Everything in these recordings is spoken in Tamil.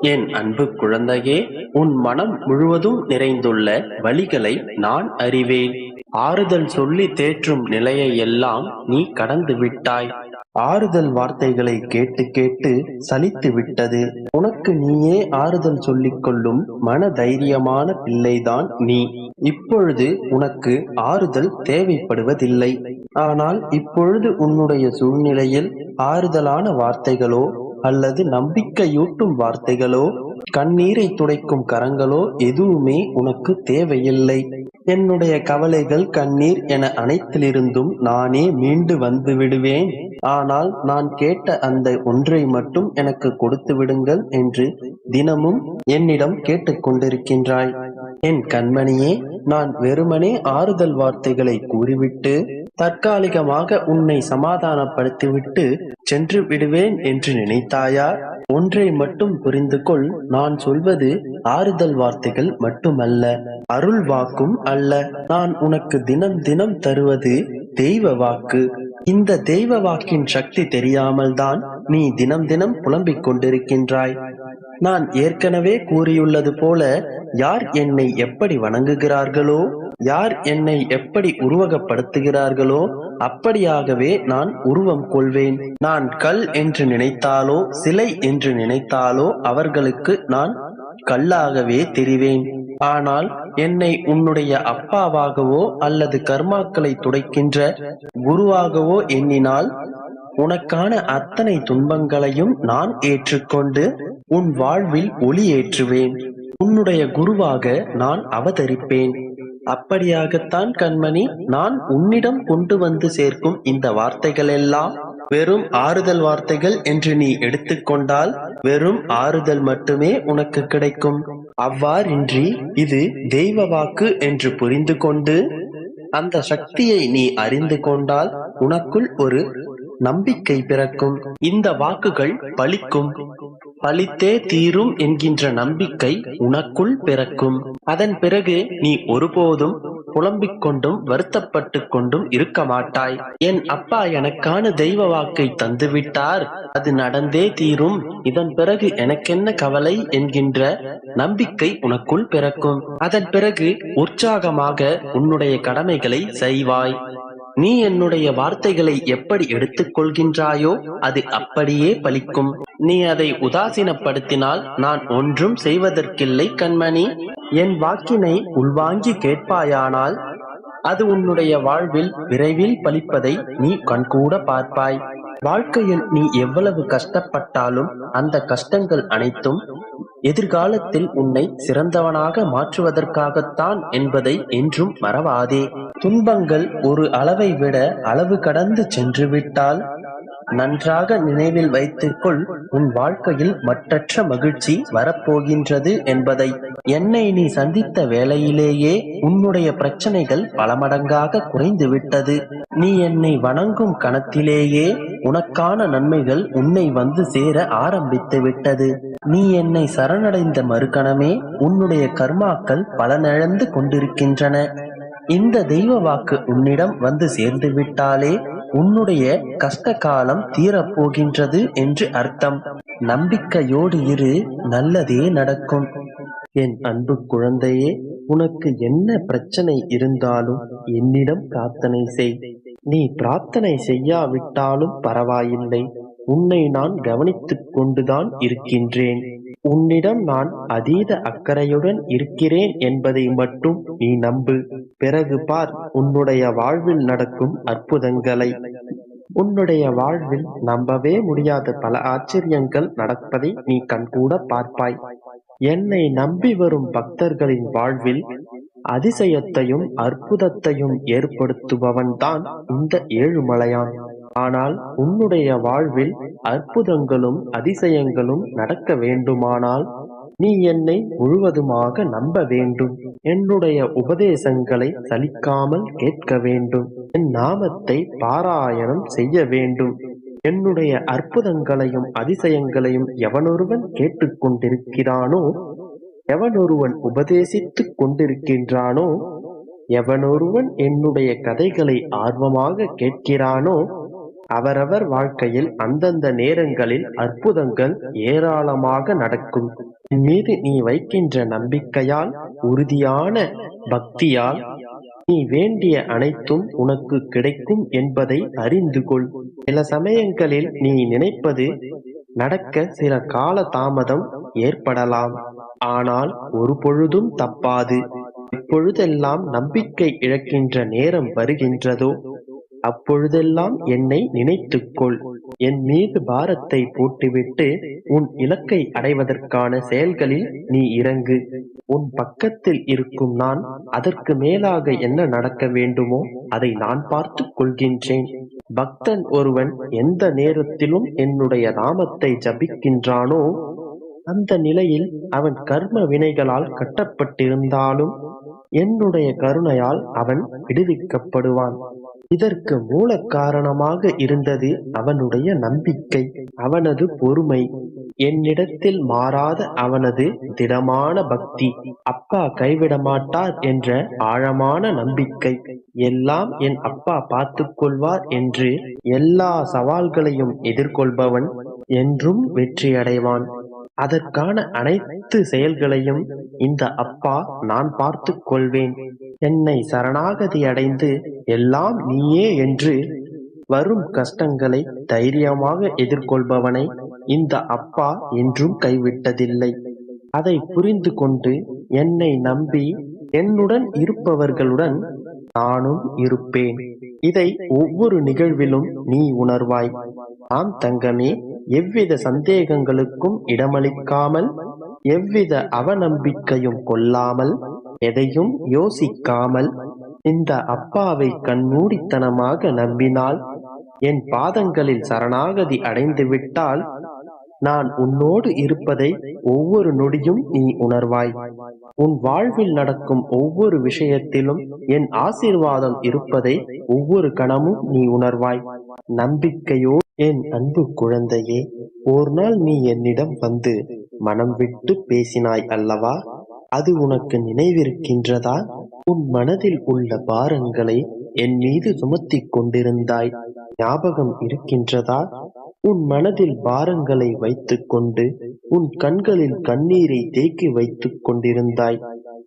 என் அன்பு குழந்தையே உன் மனம் முழுவதும் நிறைந்துள்ள வழிகளை நான் அறிவேன். ஆறுதல் சொல்லி தேற்றும் நிலையை எல்லாம் நீ கடந்து விட்டாய். ஆறுதல் வார்த்தைகளை கேட்டு கேட்டு சலித்து விட்டது. உனக்கு நீயே ஆறுதல் சொல்லிக் கொள்ளும் மன தைரியமான பிள்ளைதான் நீ. இப்பொழுது உனக்கு ஆறுதல் தேவைப்படுவதில்லை. ஆனால் இப்பொழுது உன்னுடைய சூழ்நிலையில் ஆறுதலான வார்த்தைகளோ அல்லது நம்பிக்கையூட்டும் வார்த்தைகளோ கண்ணீரை துடைக்கும் கரங்களோ எதுவுமே உனக்கு தேவையில்லை. என்னுடைய கவலைகள் கண்ணீர் என அனைத்திலிருந்தும் நானே மீண்டு வந்து விடுவேன். ஆனால் நான் கேட்ட அந்த ஒன்றை மட்டும் எனக்கு கொடுத்து விடுங்கள் என்று தினமும் என்னிடம் கேட்டுக்கொண்டிருக்கின்றாய் என் கண்மணியே நான் வெறுமனே ஆறுதல் வார்த்தைகளை கூறிவிட்டு தற்காலிகமாக உன்னை சமாதானப்படுத்திவிட்டு சென்று விடுவேன் என்று நினைத்தாயா? ஒன்றை மட்டும் புரிந்து கொள் நான் சொல்வது ஆறுதல் வார்த்தைகள் மட்டுமல்ல அருள் வாக்கும் அல்ல. நான் உனக்கு தினம் தினம் தருவது தெய்வ வாக்கு. இந்த தெய்வ வாக்கின் சக்தி தெரியாமல் தான் நீ தினம் தினம் புலம்பிக் கொண்டிருக்கின்றாய். நான் ஏற்கனவே கூறியுள்ளது போல யார் என்னை எப்படி வணங்குகிறார்களோ யார் என்னை எப்படி உருவகப்படுத்துகிறார்களோ அப்படியாகவே நான் உருவம் கொள்வேன். நான் கல் என்று நினைத்தாலோ சிலை என்று நினைத்தாலோ அவர்களுக்கு நான் கல்லாகவே தெரிவேன். ஆனால் என்னை உன்னுடைய அப்பாவாகவோ அல்லது கர்மாக்களை துடைக்கின்ற குருவாகவோ எண்ணினால் உனக்கான அத்தனை துன்பங்களையும் நான் ஏற்றுக்கொண்டு உன் வாழ்வில் ஒளி ஏற்றுவேன். உன்னுடைய குருவாக நான் அவதரிப்பேன். அப்படியாகத்தான் கண்மணி நான் உன்னிடம் கொண்டு வந்து சேர்க்கும் இந்த வார்த்தைகள் எல்லாம் வெறும் ஆறுதல் வார்த்தைகள் என்று நீ எடுத்துக்கொண்டால் வெறும் ஆறுதல் மட்டுமே உனக்கு கிடைக்கும். அவ்வாறின்றி இது தெய்வ வாக்கு என்று புரிந்து கொண்டு அந்த சக்தியை நீ அறிந்து கொண்டால் உனக்குள் ஒரு நம்பிக்கை பிறக்கும். இந்த வாக்குகள் பலிக்கும். பழித்தே தீரும் என்கின்ற நம்பிக்கை உனக்குள் பிறக்கும். அதன் பிறகு நீ ஒருபோதும் புலம்பிக் கொண்டும் வருத்தப்பட்டு கொண்டும் இருக்க மாட்டாய். என் அப்பா எனக்கான தெய்வ வாக்கை தந்துவிட்டார். அது நடந்தே தீரும். இதன் பிறகு எனக்கென்ன கவலை என்கின்ற நம்பிக்கை உனக்குள் பிறக்கும். அதன் பிறகு உற்சாகமாக உன்னுடைய கடமைகளை செய்வாய். நீ என்னுடைய வார்த்தைகளை எப்படி எடுத்துக்கொள்கின்றாயோ அது அப்படியே பலிக்கும். நீ அதை உதாசீனப்படுத்தினால் நான் ஒன்றும் செய்வதற்கில்லை கண்மணி. என் வாக்கினை உள்வாங்கி கேட்பாயானால் அது உன்னுடைய வாழ்வில் விரைவில் பலிப்பதை நீ கண்கூட பார்ப்பாய். வாழ்க்கையில் நீ எவ்வளவு கஷ்டப்பட்டாலும் அந்த கஷ்டங்கள் அனைத்தும் எதிர்காலத்தில் உன்னை சிறந்தவனாக மாற்றுவதற்காகத்தான் என்பதை என்றும் மறவாதே. துன்பங்கள் ஒரு அளவை விட அளவு கடந்து சென்று விட்டால் நன்றாக நினைவில் வைத்துக்கொள் உன் வாழ்க்கையில் மற்றற்ற மகிழ்ச்சி வரப்போகின்றது என்பதை. என்னை நீ சந்தித்த வேளையிலேயே உன்னுடைய பிரச்சனைகள் பல மடங்காக குறைந்து விட்டது நீ என்னை வணங்கும் கணத்திலேயே உனக்கான நன்மைகள் உன்னை வந்து சேர ஆரம்பித்து விட்டது நீ என்னை சரணடைந்த மறுகணமே உன்னுடைய கர்மாக்கள் பலனிழந்து கொண்டிருக்கின்றன. இந்த தெய்வ வாக்கு உன்னிடம் வந்து சேர்ந்து விட்டாலே உன்னுடைய கஷ்ட காலம் தீரப்போகின்றது என்று அர்த்தம். நம்பிக்கையோடு இரு நல்லதே நடக்கும். என் அன்பு குழந்தையே உனக்கு என்ன பிரச்சனை இருந்தாலும் என்னிடம் பிரார்த்தனை செய். நீ பிரார்த்தனை செய்யாவிட்டாலும் பரவாயில்லை. உன்னை நான் கவனித்துக் கொண்டுதான் இருக்கின்றேன். உன்னிடம் நான் அதீத அக்கறையுடன் இருக்கிறேன் என்பதை மட்டும் நீ நம்பு. பிறகு பார் உன்னுடைய வாழ்வில் நடக்கும் அற்புதங்களை. உன்னுடைய வாழ்வில் நம்பவே முடியாத பல ஆச்சரியங்கள் நடப்பதை நீ கண்கூட பார்ப்பாய். என்னை நம்பி வரும் பக்தர்களின் வாழ்வில் அதிசயத்தையும் அற்புதத்தையும் ஏற்படுத்துபவன் தான் இந்த ஏழுமலையான். ஆனால் உன்னுடைய வாழ்வில் அற்புதங்களும் அதிசயங்களும் நடக்க வேண்டுமானால் நீ என்னை முழுவதுமாக நம்ப வேண்டும். என்னுடைய உபதேசங்களை சலிக்காமல் கேட்க வேண்டும். என் நாமத்தை பாராயணம் செய்ய வேண்டும். என்னுடைய அற்புதங்களையும் அதிசயங்களையும் எவனொருவன் கேட்டுக்கொண்டிருக்கிறானோ எவனொருவன் உபதேசித்துக் கொண்டிருக்கின்றானோ எவனொருவன் என்னுடைய கதைகளை ஆர்வமாக கேட்கிறானோ அவரவர் வாழ்க்கையில் அந்தந்த நேரங்களில் அற்புதங்கள் ஏராளமாக நடக்கும். மீது நீ வைக்கின்ற நம்பிக்கையால் உறுதியான பக்தியால் நீ வேண்டிய அனைத்தும் உனக்கு கிடைக்கும் என்பதை அறிந்து கொள். சில சமயங்களில் நீ நினைப்பது நடக்க சில கால தாமதம் ஏற்படலாம். ஆனால் ஒரு பொழுதும் தப்பாது. இப்பொழுதெல்லாம் நம்பிக்கை இழக்கின்ற நேரம் வருகின்றதோ அப்பொழுதெல்லாம் என்னை நினைத்துக்கொள். என் மீது பாரத்தை போட்டுவிட்டு உன் இலக்கை அடைவதற்கான செயல்களில் நீ இறங்கு. உன் பக்கத்தில் இருக்கும் நான் அதற்கு மேலாக என்ன நடக்க வேண்டுமோ அதை நான் பார்த்து கொள்கின்றேன். பக்தன் ஒருவன் எந்த நேரத்திலும் என்னுடைய நாமத்தை ஜபிக்கின்றானோ அந்த நிலையில் அவன் கர்ம வினைகளால் கட்டப்பட்டிருந்தாலும் என்னுடைய கருணையால் அவன் விடுவிக்கப்படுவான். இதற்கு மூல காரணமாக இருந்தது அவனுடைய நம்பிக்கை அவனது பொறுமை. என்னிடத்தில் மாறாத அவனது திடமான பக்தி. அப்பா கைவிட மாட்டார் என்ற ஆழமான நம்பிக்கை. எல்லாம் என் அப்பா பார்த்து கொள்வார் என்று எல்லா சவால்களையும் எதிர்கொள்பவன் என்றும் வெற்றியடைவான். அதற்கான அனைத்து செயல்களையும் இந்த அப்பா நான் பார்த்து கொள்வேன். என்னை சரணாகதி அடைந்து எல்லாம் நீயே என்று வரும் கஷ்டங்களை தைரியமாக எதிர்கொள்பவனை இந்த அப்பா என்றும் கைவிட்டதில்லை. அதை புரிந்து கொண்டு என்னை நம்பி என்னுடன் இருப்பவர்களுடன் நானும் இருப்பேன். இதை ஒவ்வொரு நிகழ்விலும் நீ உணர்வாய். ஆம் தங்கமே எவ்வித சந்தேகங்களுக்கும் இடமளிக்காமல் எவ்வித அவநம்பிக்கையும் கொள்ளாமல் எதையும் யோசிக்காமல் இந்த அப்பாவை கண்மூடித்தனமாக நம்பினால் என் பாதங்களில் சரணாகதி அடைந்து விட்டால் நான் உன்னோடு இருப்பதை ஒவ்வொரு நொடியும் நீ உணர்வாய். உன் வாழ்வில் நடக்கும் ஒவ்வொரு விஷயத்திலும் என் ஆசீர்வாதம் இருப்பதை ஒவ்வொரு கணமும் நீ உணர்வாய். நம்பிக்கையோ என் அன்பு குழந்தையே ஒரு நாள் நீ என்னிடம் வந்து மனம் விட்டு பேசினாய் அல்லவா? அது உனக்கு நினைவிருக்கின்றதா? உன் மனதில் உள்ள பாரங்களை என் மீது சுமத்திக் கொண்டிருந்தாய். ஞாபகம் இருக்கின்றதா? உன் மனதில் பாரங்களை வைத்துக் கொண்டு உன் கண்களில் கண்ணீரை தேக்கி வைத்துக் கொண்டிருந்தாய்.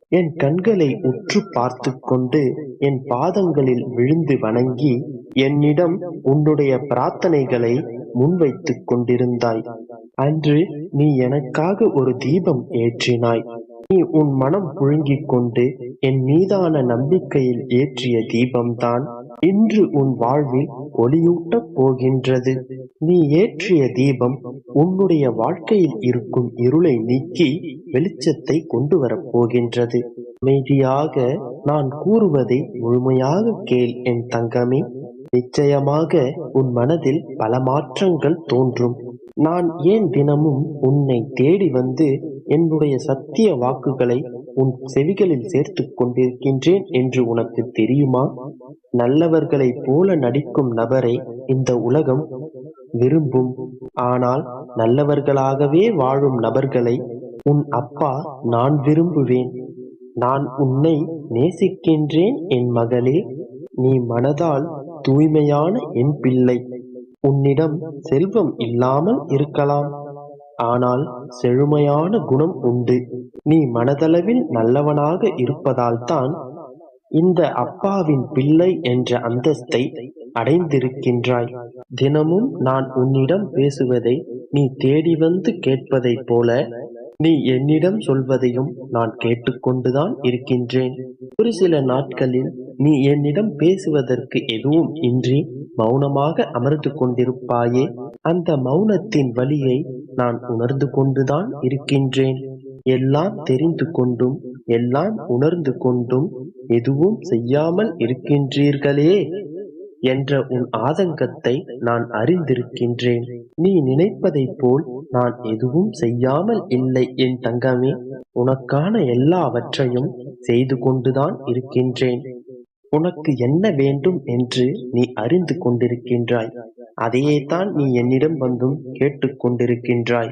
என் கண்களை உற்று பார்த்து கொண்டு என் பாதங்களில் விழுந்து வணங்கி என்னிடம் உன்னுடைய பிரார்த்தனைகளை முன்வைத்துக் கொண்டிருந்தாய். அன்று நீ எனக்காக ஒரு தீபம் ஏற்றினாய். நீ உன் மனம் புழுங்கிக் கொண்டு என் மீதான நம்பிக்கையில் ஏற்றிய தீபம்தான் இன்று உன் வாழ்வில் ஒளியூட்டப் போகின்றது. நீ ஏற்றிய தீபம் உன்னுடைய வாழ்க்கையில் இருக்கும் இருளை நீக்கி வெளிச்சத்தை கொண்டு வரப் போகின்றது. அமைதியாக நான் கூறுவதை முழுமையாக கேள் என் தங்கமே. நிச்சயமாக உன் மனதில் பல மாற்றங்கள் தோன்றும். நான் ஏன் தினமும் உன்னை தேடி வந்து என்னுடைய சத்திய வாக்குகளை உன் செவிகளில் சேர்த்துக் கொண்டிருக்கின்றேன் என்று உனக்கு தெரியுமா? நல்லவர்களைப் போல நடிக்கும் நபரை இந்த உலகம் விரும்பும். ஆனால் நல்லவர்களாகவே வாழும் நபர்களை உன் அப்பா நான் விரும்புவேன். நான் உன்னை நேசிக்கின்றேன் என் மகளே. நீ மனதால் தூய்மையான என் பிள்ளை. உன்னிடம் செல்வம் இல்லாமல் இருக்கலாம். ஆனால் செழுமையான குணம் உண்டு. நீ மனதளவில் நல்லவனாக இருப்பதால்தான் இந்த அப்பாவின் பிள்ளை என்ற அந்தஸ்தை அடைந்திருக்கின்றாய். தினமும் நான் உன்னிடம் பேசுவதை நீ தேடி வந்து கேட்பதைப் போல நீ என்னிடம் சொல்வதையும் நான் கேட்டுக்கொண்டுதான் இருக்கின்றேன். ஒரு சில நாட்களில் நீ என்னிடம் பேசுவதற்கு எதுவும் இன்றி மௌனமாக அமர்ந்து கொண்டிருப்பாயே? அந்த மௌனத்தின் வழியை நான் உணர்ந்து கொண்டுதான் இருக்கின்றேன். எல்லாம் தெரிந்து கொண்டும் எல்லாம் உணர்ந்து கொண்டும் எதுவும் செய்யாமல் இருக்கின்றீர்களே என்ற உன் ஆதங்கத்தை நான் அறிந்திருக்கின்றேன். நீ நினைப்பதைப் போல் நான் எதுவும் செய்யாமல் இல்லை என் தங்கமே. உனக்கான எல்லாவற்றையும் செய்து கொண்டுதான் இருக்கின்றேன். உனக்கு என்ன வேண்டும் என்று நீ அறிந்து கொண்டிருக்கின்றாய். அதையே தான் நீ என்னிடம் வந்தும் கேட்டுக்கொண்டிருக்கின்றாய்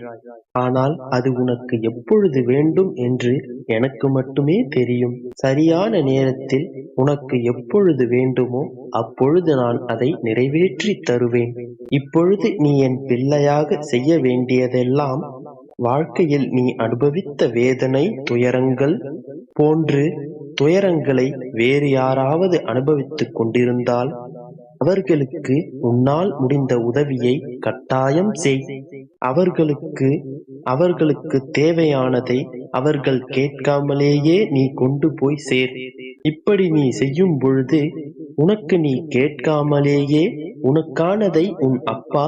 ஆனால் அது உனக்கு எப்பொழுது வேண்டும் என்று எனக்கு மட்டுமே தெரியும். சரியான நேரத்தில் உனக்கு எப்பொழுது வேண்டுமோ அப்பொழுது நான் அதை நிறைவேற்றி தருவேன். இப்பொழுது நீ என் பிள்ளையாக செய்ய வேண்டியதெல்லாம் வாழ்க்கையில் நீ அனுபவித்த வேதனை துயரங்கள் போன்று துயரங்களை வேறு யாராவது அனுபவித்துக் கொண்டிருந்தால் அவர்களுக்கு உன்னால் முடிந்த உதவியை கட்டாயம் செய். அவர்களுக்கு அவர்களுக்கு தேவையானதை அவர்கள் கேட்காமலேயே நீ கொண்டு போய் சேர். இப்படி நீ செய்யும் பொழுது உனக்கு நீ கேட்காமலேயே உனக்கானதை உன் அப்பா